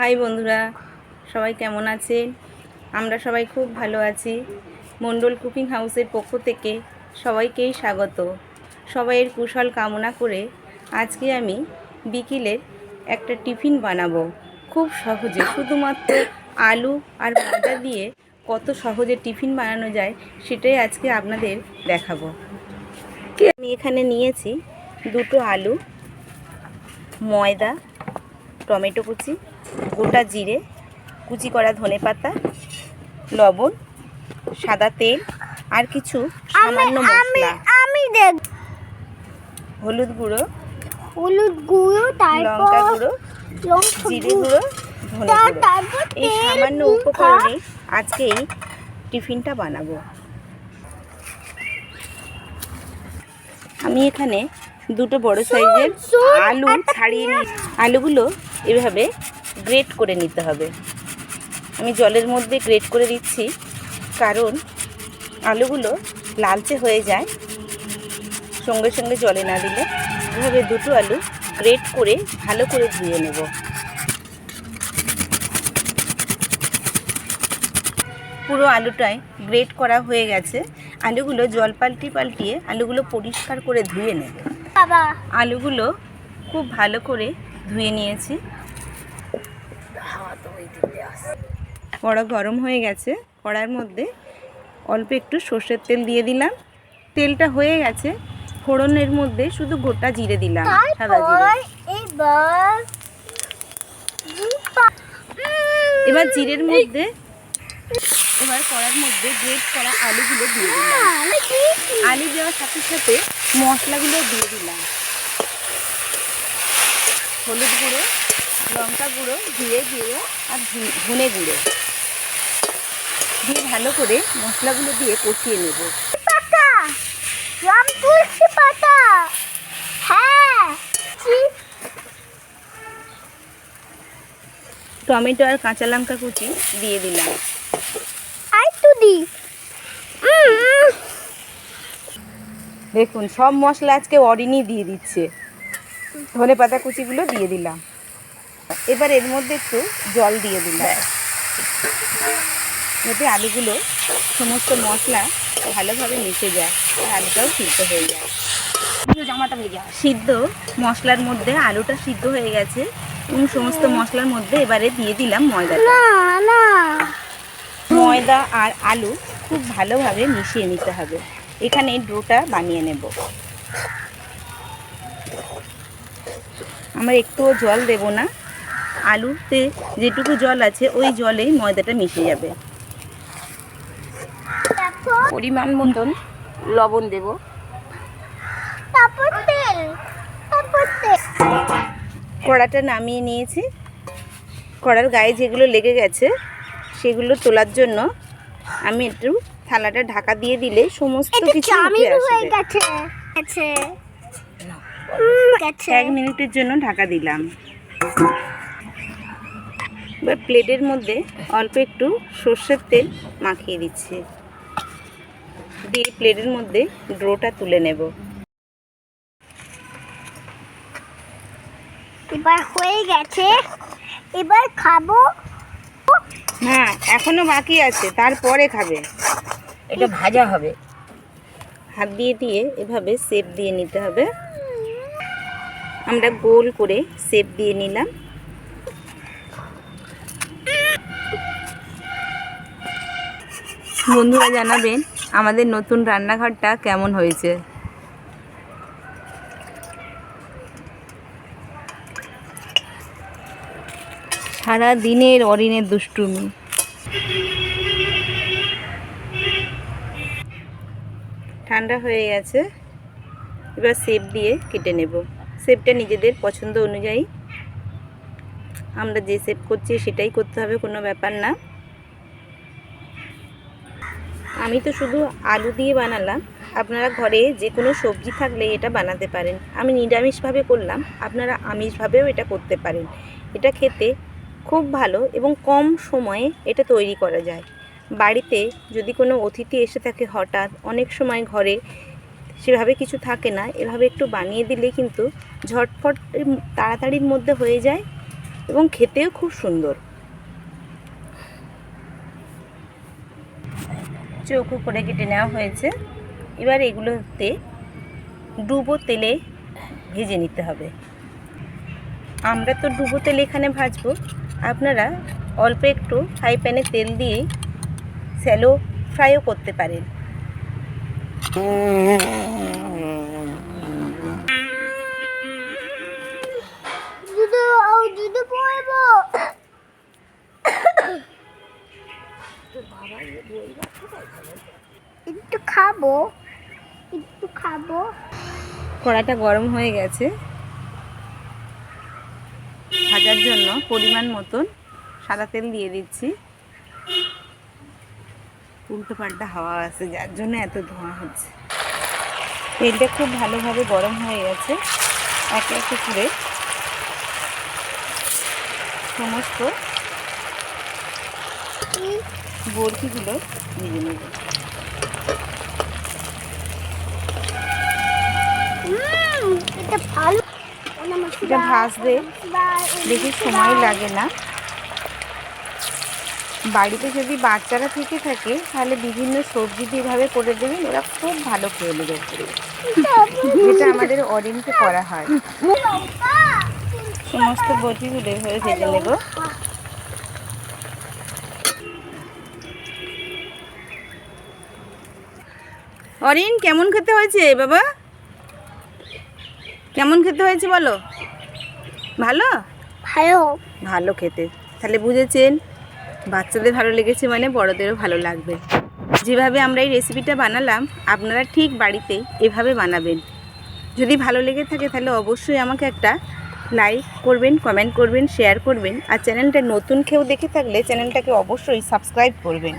High বন্ধুরা, সবাই কেমন আছেন আমরা সবাই খুব ভালো আছি। মণ্ডল কুকিং হাউসের পক্ষ থেকে সবাইকেই স্বাগত। সবাইয়ের কুশল কামনা করে আজকে আমি বিকেলের একটা টিফিন বানাবো। খুব সহজে, শুধুমাত্র আলু আর ময়দা দিয়ে কত সহজে টিফিন বানানো যায় সেটাই আজকে আপনাদের দেখাবো। আমি এখানে নিয়েছি দুটো আলু, ময়দা, টমেটো কুচি গোটা জিরে কুচি করা ধনে পাতা লবণ সাদা তেল আর কিছু সামান্য মশলা। আমি দেখ হলুদ গুঁড়ো হলুদ গুঁড়ো লঙ্কা গুঁড়ো জিরে গুঁড়ো গুঁড়ো ধনে গুঁড়ো। এই সামান্য উপকরণে আজকে এই টিফিনটা বানাবো। আমি এখানে দুটো বড় সাইজের আলু ছাড়িয়ে নিই আলুগুলো এভাবে গ্রেট করে নিতে হবে। আমি জলের মধ্যে গ্রেট করে দিচ্ছি কারণ আলুগুলো লালচে হয়ে যায়। সঙ্গে সঙ্গে জলে না দিলে এভাবে দুটো আলু গ্রেট করে ভালো করে ধুয়ে নেব। পুরো আলুটাই গ্রেট করা হয়ে গেছে। আলুগুলো জল পাল্টি পাল্টিয়ে আলুগুলো পরিষ্কার করে ধুয়ে নেব। আলুগুলো খুব ভালো করে ধুয়ে নিয়েছি। কড়া গরম হয়ে গেছে কড়ার মধ্যে অল্প একটু সর্ষের তেল দিয়ে দিলাম। তেলটা হয়ে গেছে ফোড়নের মধ্যে শুধু গোটা জিরে দিলাম সাদা জিরে। এবার জিরের মধ্যে এবার কড়ার মধ্যে গ্রেট করা আলুগুলো দিয়ে দিলাম। আলু দেওয়ার সাথে সাথে মশলাগুলো দিয়ে দিলাম। হলুদ গুঁড়ো লঙ্কা গুঁড়ো জিরে গুঁড়ো আর ধনে গুঁড়ো। দিয়ে ভালো করে মশলাগুলো দিয়ে কষিয়ে নেব। পাতা! রাম তুলসী পাতা! হ্যাঁ টমেটো আর কাঁচা লঙ্কা কুচি দিয়ে দিলাম। আর দি। দেখুন সব মশলা আজকে অরিনই দিয়ে দিচ্ছে। ধনে পাতা কুচিগুলো দিয়ে দিলাম। এবার এর মধ্যে একটু জল দিয়ে দিলাম। যাতে আলুগুলো সমস্ত মশলা ভালোভাবে মিশে যায় আর আলুটাও সিদ্ধ হয়ে যায়। জামাটা ভেজা সিদ্ধ মশলার মধ্যে আলুটা সিদ্ধ হয়ে গেছে এবং সমস্ত মশলার মধ্যে এবারে দিয়ে দিলাম না। ময়দা আর আলু খুব ভালোভাবে মিশিয়ে নিতে হবে। এখানে ডোটা বানিয়ে নেব। আমরা একটুও জল দেব না। আলুতে যেটুকু জল আছে ওই জলেই ময়দাটা মিশে যাবে। পরিমাণ মতন লবণ দেব। কড়াটা নামিয়ে নিয়েছি। কড়ার গায়ে যেগুলো লেগে গেছে সেগুলো তোলার জন্য আমি একটু থালাটা ঢাকা দিয়ে দিলে সমস্ত কিছু এক মিনিটের জন্য ঢাকা দিলাম। এবার প্লেটের মধ্যে অল্প একটু সর্ষের তেল মাখিয়ে দিচ্ছি। দিয়ে প্লেটের মধ্যে ড্রোটা তুলে নেব। এবার হয়ে গেছে। এবার খাব। হ্যাঁ এখনও বাকি আছে তারপরে খাবে। এটা ভাজা হবে। হাত দিয়ে দিয়ে এভাবে শেপ দিয়ে নিতে হবে। আমরা গোল করে শেপ দিয়ে নিলাম। বন্ধুরা জানাবেন আমাদের নতুন রান্নাঘরটা কেমন হয়েছে? সারা দিনের অরিনের দুষ্টুমি। ঠান্ডা হয়ে গেছে। এবার সেপ দিয়ে কেটে নেব। সেপটা নিজেদের পছন্দ অনুযায়ী। আমরা যে সেপ করছি সেটাই করতে হবে, কোনো ব্যাপার না। আমি তো শুধু আলু দিয়ে বানালাম। আপনারা ঘরে যে কোনো সবজি থাকলে এটা বানাতে পারেন। আমি নিরামিষভাবে করলাম, আপনারা আমিষভাবেও এটা করতে পারেন। এটা খেতে খুব ভালো এবং কম সময়ে এটা তৈরি করা যায়। বাড়িতে যদি কোনো অতিথি এসে থাকে হঠাৎ, অনেক সময় ঘরে সেভাবে কিছু থাকে না, এভাবে একটু বানিয়ে দিলে কিন্তু ঝটফট তাড়াতাড়ির মধ্যে হয়ে যায় এবং খেতেও খুব সুন্দর। চৌকো করে কেটে নেওয়া হয়েছে। এবার এগুলোতে ডুবো তেলে ভেজে নিতে হবে। আমরা তো ডুবো তেল এখানে ভাজবো। আপনারা অল্প একটু ফ্রাই প্যানে তেল দিয়ে স্যালো ফ্রাইও করতে পারেন। দুধু পড়ব। একটু খাব একটু খাব। কড়াটা গরম হয়ে গেছে। ভাজার জন্য পরিমাণ মতন সাদা তেল দিয়ে দিচ্ছি। উল্টো পাল্টা হাওয়া আছে, যার জন্য এত ধোঁয়া হচ্ছে। তেলটা খুব ভালোভাবে গরম হয়ে গেছে। একে একে করে সমস্ত বরফিগুলো ভেজে নেব। এটা ভাজতে বেশি সময় লাগে না। বাড়িতে যদি বাচ্চারা থেকে থাকে তাহলে বিভিন্ন সবজি দিয়ে এভাবে করে দেবেন ওরা খুব ভালো খেয়ে নেবে যেটা আমাদের অরেঞ্জে করা হয়। সমস্ত বটিগুলো এভাবে ভেজে নেব। অরিন কেমন খেতে হয়েছে বাবা? কেমন খেতে হয়েছে বলো? ভালো? ভালো। ভালো খেতে। তাহলে বুঝেছেন বাচ্চাদের ভালো লেগেছে মানে বড়দেরও ভালো লাগবে। যেভাবে আমরা এই রেসিপিটা বানালাম আপনারা ঠিক বাড়িতে এভাবে বানাবেন। যদি ভালো লেগে থাকে তাহলে অবশ্যই আমাকে একটা লাইক করবেন কমেন্ট করবেন শেয়ার করবেন। আর চ্যানেলটা নতুন কেউ দেখে থাকলে চ্যানেলটাকে অবশ্যই সাবস্ক্রাইব করবেন।